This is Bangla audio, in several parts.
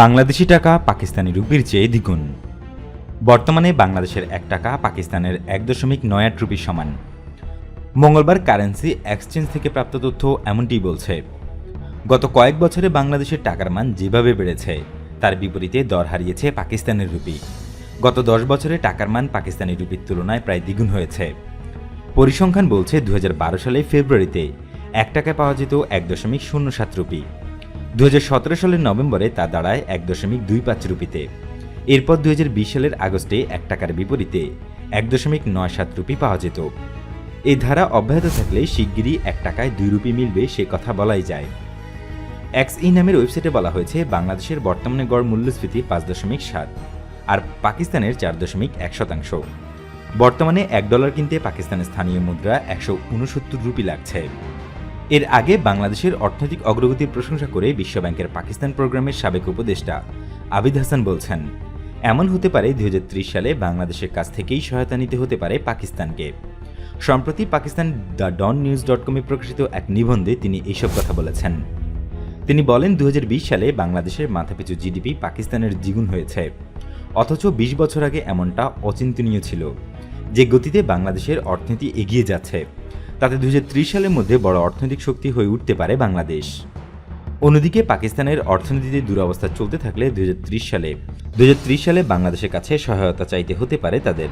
বাংলাদেশি টাকা পাকিস্তানি রুপির চেয়ে দ্বিগুণ। বর্তমানে বাংলাদেশের এক টাকা পাকিস্তানের এক দশমিক নয় আট রুপির সমান। মঙ্গলবার কারেন্সি এক্সচেঞ্জ থেকে প্রাপ্ত তথ্য এমনটিই বলছে, গত কয়েক বছরে বাংলাদেশের টাকার মান যেভাবে বেড়েছে, তার বিপরীতে দর হারিয়েছে পাকিস্তানের রুপি। গত দশ বছরে টাকার মান পাকিস্তানি রুপির তুলনায় প্রায় দ্বিগুণ হয়েছে। পরিসংখ্যান বলছে দু হাজার বারো সালে ফেব্রুয়ারিতে এক টাকায় পাওয়া যেত এক দশমিক শূন্য সাত রুপি। দুই হাজার সতেরো সালের নভেম্বরে তা দাঁড়ায় এক দশমিক দুই পাঁচ রুপিতে। এরপর দুই হাজার বিশ সালের আগস্টে এক টাকার বিপরীতে এক দশমিক নয় সাত রুপি পাওয়া যেত। এই ধারা অব্যাহত থাকলে শিগগিরই এক টাকায় দুই রুপি মিলবে সে কথা বলাই যায়। এক্স ই নামের ওয়েবসাইটে বলা হয়েছে, বাংলাদেশের বর্তমানে গড় মূল্যস্ফীতি পাঁচ দশমিক সাত আর পাকিস্তানের চার দশমিক এক শতাংশ। বর্তমানে এক ডলার কিনতে পাকিস্তানের স্থানীয় মুদ্রা একশো উনসত্তর রুপি লাগছে। এর আগে বাংলাদেশের অর্থনৈতিক অগ্রগতির প্রশংসা করে বিশ্বব্যাংকের পাকিস্তান প্রোগ্রামের সাবেক উপদেষ্টা আবিদ হাসান বলছেন, এমন হতে পারে দুই হাজার ত্রিশ সালে বাংলাদেশের কাছ থেকেই সহায়তা নিতে হতে পারে পাকিস্তানকে। সম্প্রতি Pakistan the Dawn news dot কমে প্রকাশিত এক নিবন্ধে তিনি এইসব কথা বলেছেন। তিনি বলেন, দুই হাজার বিশ সালে বাংলাদেশের মাথাপিছু জিডিপি পাকিস্তানের দ্বিগুণ হয়েছে। অথচ ২০ বছর আগে এমনটা অচিন্তনীয় ছিল, যে গতিতে বাংলাদেশের অর্থনীতি এগিয়ে যাচ্ছে। তাতে দু হাজার ত্রিশ সালের মধ্যে বড় অর্থনৈতিক শক্তি হয়ে উঠতে পারে বাংলাদেশ। অন্যদিকে পাকিস্তানের অর্থনীতিতে দুরবস্থা চলতে থাকলে দুই হাজার ত্রিশ সালে দুই হাজার ত্রিশ সালে বাংলাদেশের কাছে সহায়তা চাইতে হতে পারে তাদের।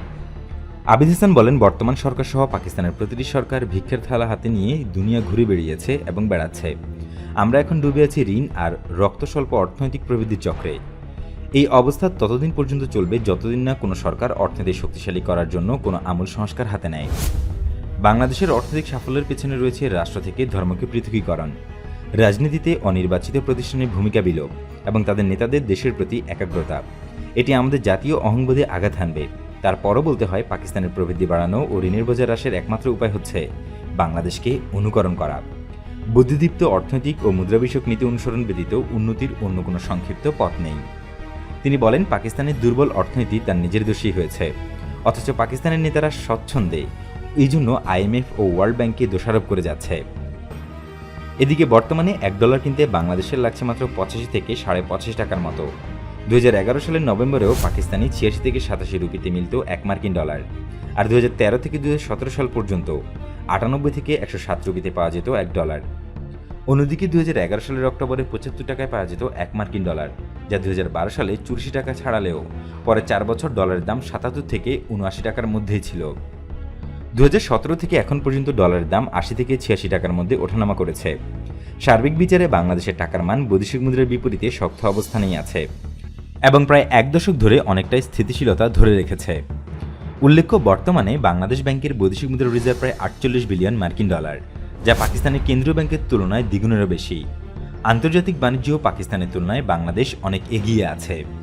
আবিদ হাসান বলেন, বর্তমান সরকার সহ পাকিস্তানের প্রতিটি সরকার ভিক্ষের থালা হাতে নিয়ে দুনিয়া ঘুরে বেরিয়েছে এবং বেড়াচ্ছে। আমরা এখন ডুবে আছি ঋণ আর রক্তস্বল্প অর্থনৈতিক প্রবৃদ্ধির চক্রে। এই অবস্থা ততদিন পর্যন্ত চলবে যতদিন না কোনো সরকার অর্থনীতি শক্তিশালী করার জন্য কোনো আমূল সংস্কার হাতে নেয়। বাংলাদেশের অর্থনৈতিক সাফল্যের পেছনে রয়েছে রাষ্ট্র থেকে ধর্মকে পৃথকীকরণ। রাজনীতিতে অনির্বাচিত প্রতিষ্ঠানের ভূমিকা বিলোপ এবং তাদের নেতাদের দেশের প্রতি একাগ্রতা। এটি আমাদের জাতীয় অহংবোধে আঘাত হানবে। তারপরও বলতে হয়, পাকিস্তানের প্রবৃদ্ধি বাড়ানো ও ঋণের বোঝা হ্রাসের একমাত্র উপায় হচ্ছে বাংলাদেশকে অনুকরণ করা। বুদ্ধিদীপ্ত অর্থনৈতিক ও মুদ্রা বিষয়ক নীতি অনুসরণ ব্যতীত উন্নতির অন্য কোনো সংক্ষিপ্ত পথ নেই। তিনি বলেন, পাকিস্তানের দুর্বল অর্থনীতি তার নিজের দোষী হয়েছে। অথচ পাকিস্তানের নেতারা স্বচ্ছন্দে এই জন্য আইএমএফ ও ওয়ার্ল্ড ব্যাংককে দোষারোপ করে যাচ্ছে। এদিকে বর্তমানে এক ডলার কিনতে বাংলাদেশের লাগছে মাত্র পঁচাশি থেকে সাড়ে পঁচাশি টাকার মতো। দুই হাজার এগারো সালের নভেম্বরেও পাকিস্তানি ছিয়াশি থেকে সাতাশি রুপিতে মিলত এক মার্কিন ডলার। আর দুহাজার তেরো থেকে দুই হাজার সতেরো সাল পর্যন্ত আটানব্বই থেকে একশো সাত রুপিতে পাওয়া যেত এক ডলার। অন্যদিকে দুই হাজার এগারো সালের অক্টোবরে পঁচাত্তর টাকায় পাওয়া যেত এক মার্কিন ডলার, যা দু হাজার বারো সালে চুরাশি টাকা ছাড়ালেও পরে চার বছর ডলারের দাম সাতাত্তর থেকে উনআশি টাকার মধ্যেই ছিল। দু হাজার সতেরো থেকে এখন পর্যন্ত ডলারের দাম আশি থেকে ছিয়াশি টাকার মধ্যে ওঠানামা করেছে। সার্বিক বিচারে বাংলাদেশের টাকার মান বৈদেশিক মুদ্রার বিপরীতে শক্ত অবস্থানেই আছে এবং প্রায় এক দশক ধরে অনেকটাই স্থিতিশীলতা ধরে রেখেছে। উল্লেখ্য, বর্তমানে বাংলাদেশ ব্যাংকের বৈদেশিক মুদ্রার রিজার্ভ প্রায় আটচল্লিশ বিলিয়ন মার্কিন ডলার, যা পাকিস্তানের কেন্দ্রীয় ব্যাংকের তুলনায় দ্বিগুণেরও বেশি। আন্তর্জাতিক বাণিজ্য পাকিস্তানের তুলনায় বাংলাদেশ অনেক এগিয়ে আছে।